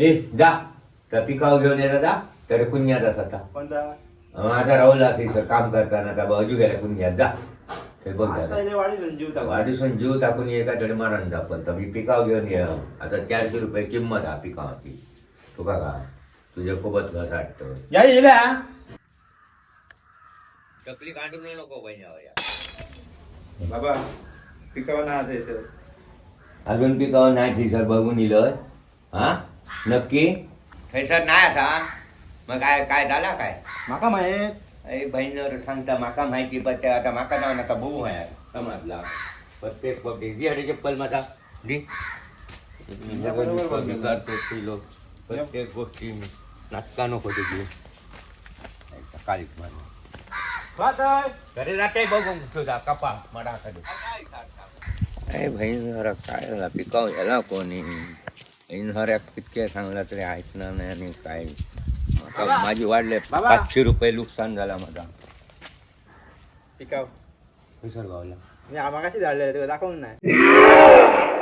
ए जा त्या पिकावर घेऊन येता जा तर कुंजाचा होता कोणता माझा राहुल सर काम करताना का बाजू गेला कुंजात जा ते बघ आता वाढीव जीव टाकू. वाढीसून जीव टाकून एका तरी मारण जा पण मी पिकाव घेऊन ये आता चारशे रुपये किंमत हा पिकावाची तुका का तुझ्या खूपच घस वाटतं या येला टकली काढून नको बहिणी बाबा पिकावा ना आता अजून पिकावर नाही थैसर बघून इलं हा नक्की. थैसर नाही असा. मग काय काय झाला काय? माका माहीत. अरे बहिणीवर सांगता माका माहिती पण ते आता माका जाऊ नका बघू आहे समजला. प्रत्येक गोष्टी दी अरे चप्पल माझा दी. या बरोबर बोलतो. करतो तुलो प्रत्येक गोष्टी नाटका नको तुझी माझं खाताय घरी जाते बघू तुझा कपा मडा कडे अरे बहीण काय झाला? पिकाव याला कोणी? जरा कितके सांगला तरी ऐकणार नाही आणि काय? आता. माझी वाढले बाबा. पाचशे रुपये नुकसान झाला माझा. पिकाव विसर गावला मी मागाशी झाडले तुला दाखवून नाही.